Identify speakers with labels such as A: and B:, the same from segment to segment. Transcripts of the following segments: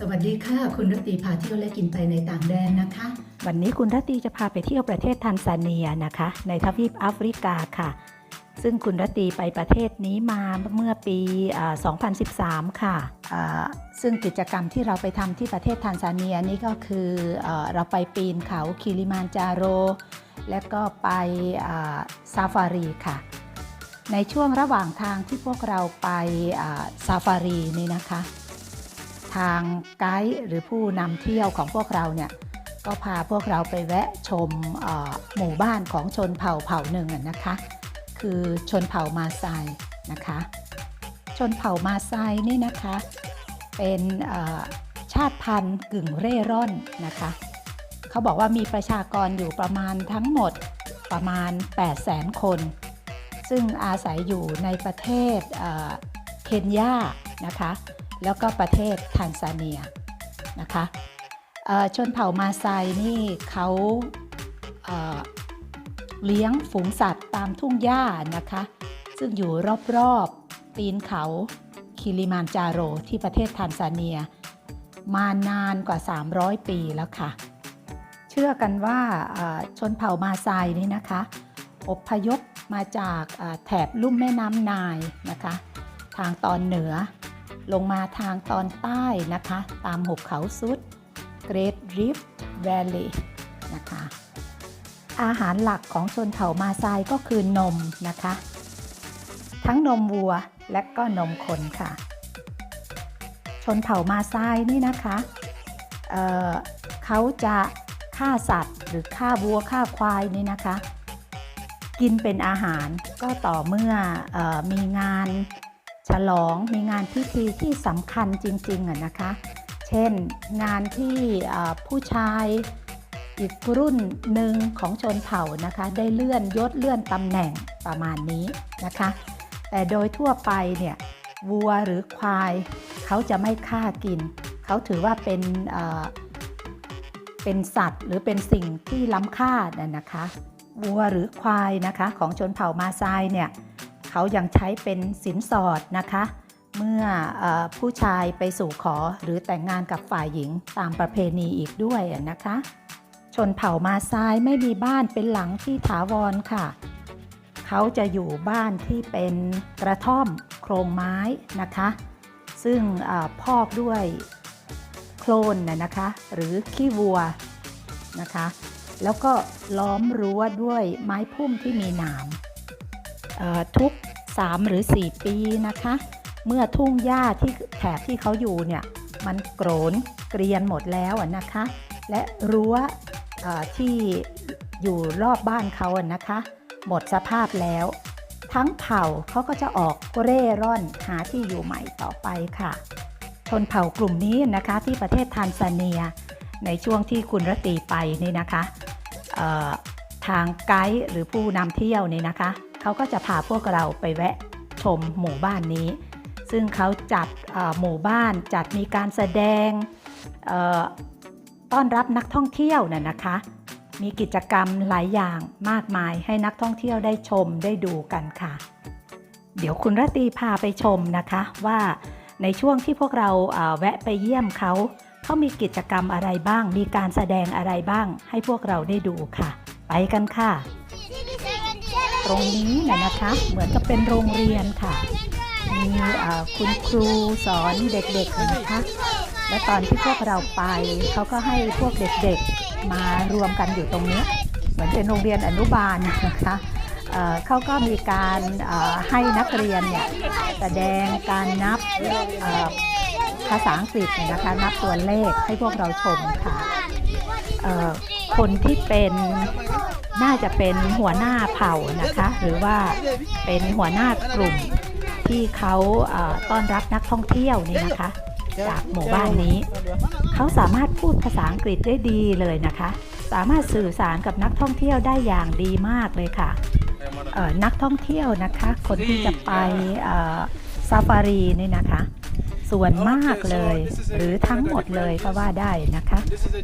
A: สวัสดีค่ะ คุณรตตีพาเที่ยวและกินไปในต่างแดนนะคะ
B: วันนี้คุณรัตีจะพาไปเที่ยวประเทศทันซาเนียนะคะ ในทวีปแอฟริกาค่ะ ซึ่งคุณรัตีไปประเทศนี้มาเมื่อปีอ่า2013 ค่ะอ่าซึ่งกิจกรรมที่เราไปทำที่ประเทศทันซาเนียนี่ก็คือเอเราไปปีนเขาคิริมานจาโร และก็ไปซาฟารีค่ะในช่วงระหว่างทางที่พวกเราไปซาฟารีนี่นะคะ ทางไกด์หรือผู้นำเที่ยวของพวกเราเนี่ยก็พาพวกเราไปแวะชมหมู่บ้านของชนเผ่าเผ่าหนึ่งนะคะ คือชนเผ่ามาไซนะคะ ชนเผ่ามาไซนี่นะคะ เป็นชาติพันธุ์กึ่งเร่ร่อนนะคะ เขาบอกว่ามีประชากรอยู่ประมาณทั้งหมดประมาณ 8 0 0แสนคน ซึ่งอาศัยอยู่ในประเทศเคนยานะคะ แล้วก็ประเทศทานซาเนียนะคะชนเผ่ามาไซนี่เขาเเลี้ยงฝูงสัตว์ตามทุ่งหญ้านะคะ ซึ่งอยู่รอบๆตีนเขาคิริมานจาโรที่ประเทศทานซาเนีย มานานกว่า 300 ปีแล้วค่ะ เชื่อกันว่าชนเผ่ามาไซนี่นะคะ อพยพมาจากแถบลุ่มแม่น้ำนายนะคะ ทางตอนเหนือ ลงมาทางตอนใต้นะคะ ตามหุบเขาซุด Great Rift Valley นะคะ อาหารหลักของชนเผ่ามาไซก็คือนมนะคะ ทั้งนมวัวและก็นมคนค่ะ ชนเผ่ามาไซนี่นะคะเเขาจะฆ่าสัตว์ หรือฆ่าวัวฆ่าควายนี่นะคะ กินเป็นอาหารก็ต่อเมื่อออมีงาน ฉลองมีงานพิธีที่สำคัญจริงๆอะนะคะ เช่นงานที่ผู้ชายอีกรุ่นหนึ่งของชนเผ่านะคะ ได้เลื่อนยศเลื่อนตำแหน่งประมาณนี้นะคะ แต่โดยทั่วไปเนี่ยวัวหรือควาย เขาจะไม่ฆ่ากิน เขาถือว่าเป็นเป็นสัตว์หรือเป็นสิ่งที่ล้ำค่านะนะคะวัวหรือควายนะคะ ของชนเผ่ามาไซเนี่ย เขายังใช้เป็นสินสอดนะคะ เมื่ออผู้ชายไปสู่ขอหรือแต่งงานกับฝ่ายหญิงตามประเพณีอีกด้วยนะคะ ชนเผ่ามาซ้ายไม่มีบ้านเป็นหลังที่ถาวรค่ะ เขาจะอยู่บ้านที่เป็นกระท่อมโครงไม้นะคะ ซึ่งอพอกด้วยโคลนนะคะ หรือขี้วัวนะคะแล้วก็ล้อมรั้วด้วยไม้พุ่มที่มีหนามทุก 3 หรือ 4 ปีนะคะ เมื่อทุ่งหญ้าที่แถบที่เขาอยู่เนี่ยมันโกรนเกรียนหมดแล้วนะคะ และรั้วที่อยู่รอบบ้านเขาอะนะคะ หมดสภาพแล้ว ทั้งเผ่าเขาก็จะออกเร่ร่อนหาที่อยู่ใหม่ต่อไปค่ะ ชนเผ่ากลุ่มนี้นะคะที่ประเทศทานซาเนีย ในช่วงที่คุณรตีไปนี่นะคะทางไกด์หรือผู้นำเที่ยวนี่นะคะ เขาก็จะพาพวกเราไปแวะชมหมู่บ้านนี้ ซึ่งเขาจัดหมู่บ้านจัดมีการแสดงต้อนรับนักท่องเที่ยวน่ะนะคะ มีกิจกรรมหลายอย่างมากมายให้นักท่องเที่ยวได้ชมได้ดูกันค่ะ เดี๋ยวคุณรตีพาไปชมนะคะว่าในช่วงที่พวกเราแวะไปเยี่ยมเขาเขามีกิจกรรมอะไรบ้าง มีการแสดงอะไรบ้าง ให้พวกเราได้ดูค่ะ ไปกันค่ะ ตรงนี้นะนะคะ เหมือนกับเป็นโรงเรียนค่ะ มีคุณครูสอนเด็กๆนะคะ และตอนที่พวกเราไป เขาก็ให้พวกเด็กๆมารวมกันอยู่ตรงนี้ เหมือนเป็นโรงเรียนอนุบาลนะคะเขาก็มีการให้นักเรียนเนี่ยแสดงการนับภาษาอังกฤษเนี่ยนะคะนับตัวเลขให้พวกเราชมค่ะคนที่เป็น น่าจะเป็นหัวหน้าเผ่านะคะ หรือว่าเป็นหัวหน้ากลุ่มที่เขาต้อนรับนักท่องเที่ยวนี่นะคะ จากหมู่บ้านนี้ เขาสามารถพูดภาษาอังกฤษได้ดีเลยนะคะ สามารถสื่อสารกับนักท่องเที่ยวได้อย่างดีมากเลยค่ะนักท่องเที่ยวนะคะ คนที่จะไปซาฟารีนี่นะคะ ส่วนมากเลย หรือทั้งหมดเลยก็ว่าได้นะคะ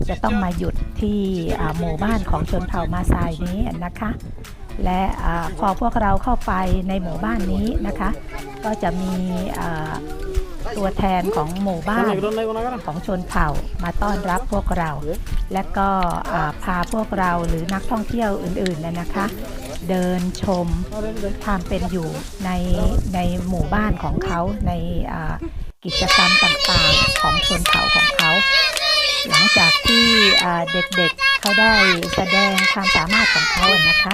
B: จะต้องมาหยุดที่อ่าหมู่บ้านของชนเผ่ามาซายนี้นะคะ และอาพอพวกเราเข้าไปในหมู่บ้านนี้นะคะ ก็จะมีอ่าตัวแทนของหมู่บ้านของชนเผ่ามาต้อนรับพวกเรา และก็อ่าพาพวกเราหรือนักท่องเที่ยวอื่นๆนะนะคะ เดินชมความเป็นอยู่ในในหมู่บ้านของเขาในอ่า กิจกรรมต่างๆของชนเผ่าของเขา หลังจากที่เด็กๆเขาได้แสดงความสามารถของเขาอะนะคะ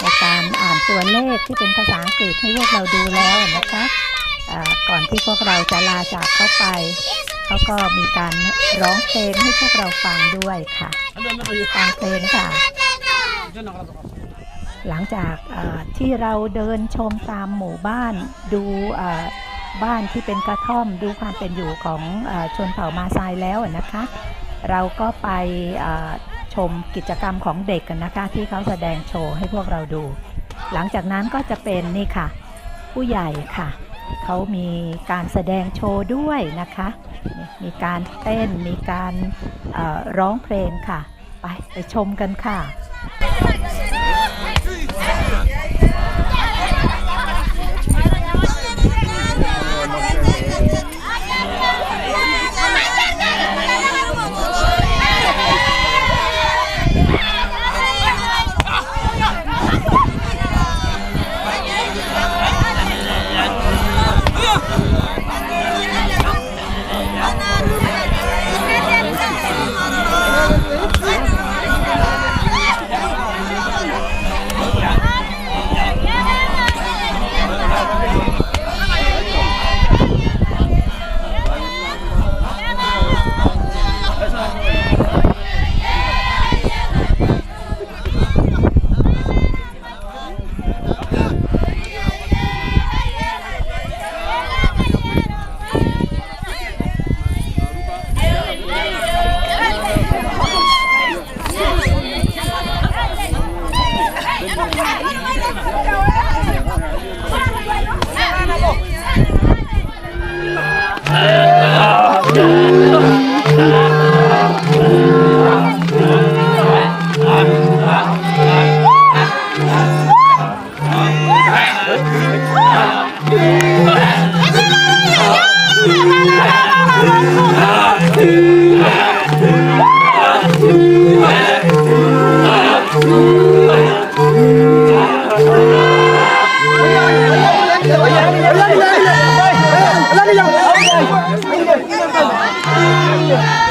B: ในการอ่านตัวเลขที่เป็นภาษาอังกฤษให้พวกเราดูแล้วอะนะคะก่อนที่พวกเราจะลาจากเขาไปเขาก็มีการร้องเพลงให้พวกเราฟังด้วยค่ะฟังเพลงค่ะ หลังจากที่เราเดินชมตามหมู่บ้านดูอ่อ บ้านที่เป็นกระท่อมดูความเป็นอยู่ของอชนเผ่ามาซายแล้วนะคะ เราก็ไปชมกิจกรรมของเด็กกันนะคะ ที่เขาแสดงโชว์ให้พวกเราดู หลังจากนั้นก็จะเป็นนี่ค่ะ ผู้ใหญ่ค่ะเขามีการแสดงโชว์ด้วยนะคะ มีการเต้นมีการร้องเพลงค่ะ ไปไปชมกันค่ะ
C: Yeah.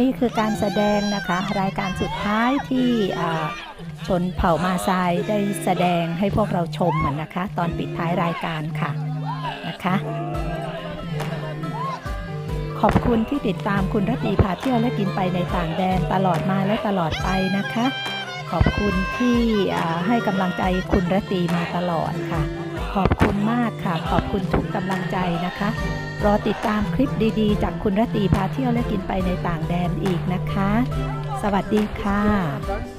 B: นี่คือการแสดงนะคะ รายการสุดท้ายที่ชนเผ่ามาซายได้แสดงให้พวกเราชมนะคะ ตอนปิดท้ายรายการค่ะนะคะขอบคุณที่ติดตามคุณรตตีพาเที่ยวและกินไปในต่างแดนตลอดมาและตลอดไปนะคะ ขอบคุณที่ให้กำลังใจคุณรตตีมาตลอดค่ะ ขอบคุณมากค่ะ ขอบคุณทุกกำลังใจนะคะ รอติดตามคลิปดีๆ จากคุณรตีพาเที่ยวและกินไปในต่างแดนอีกนะคะ สวัสดีค่ะ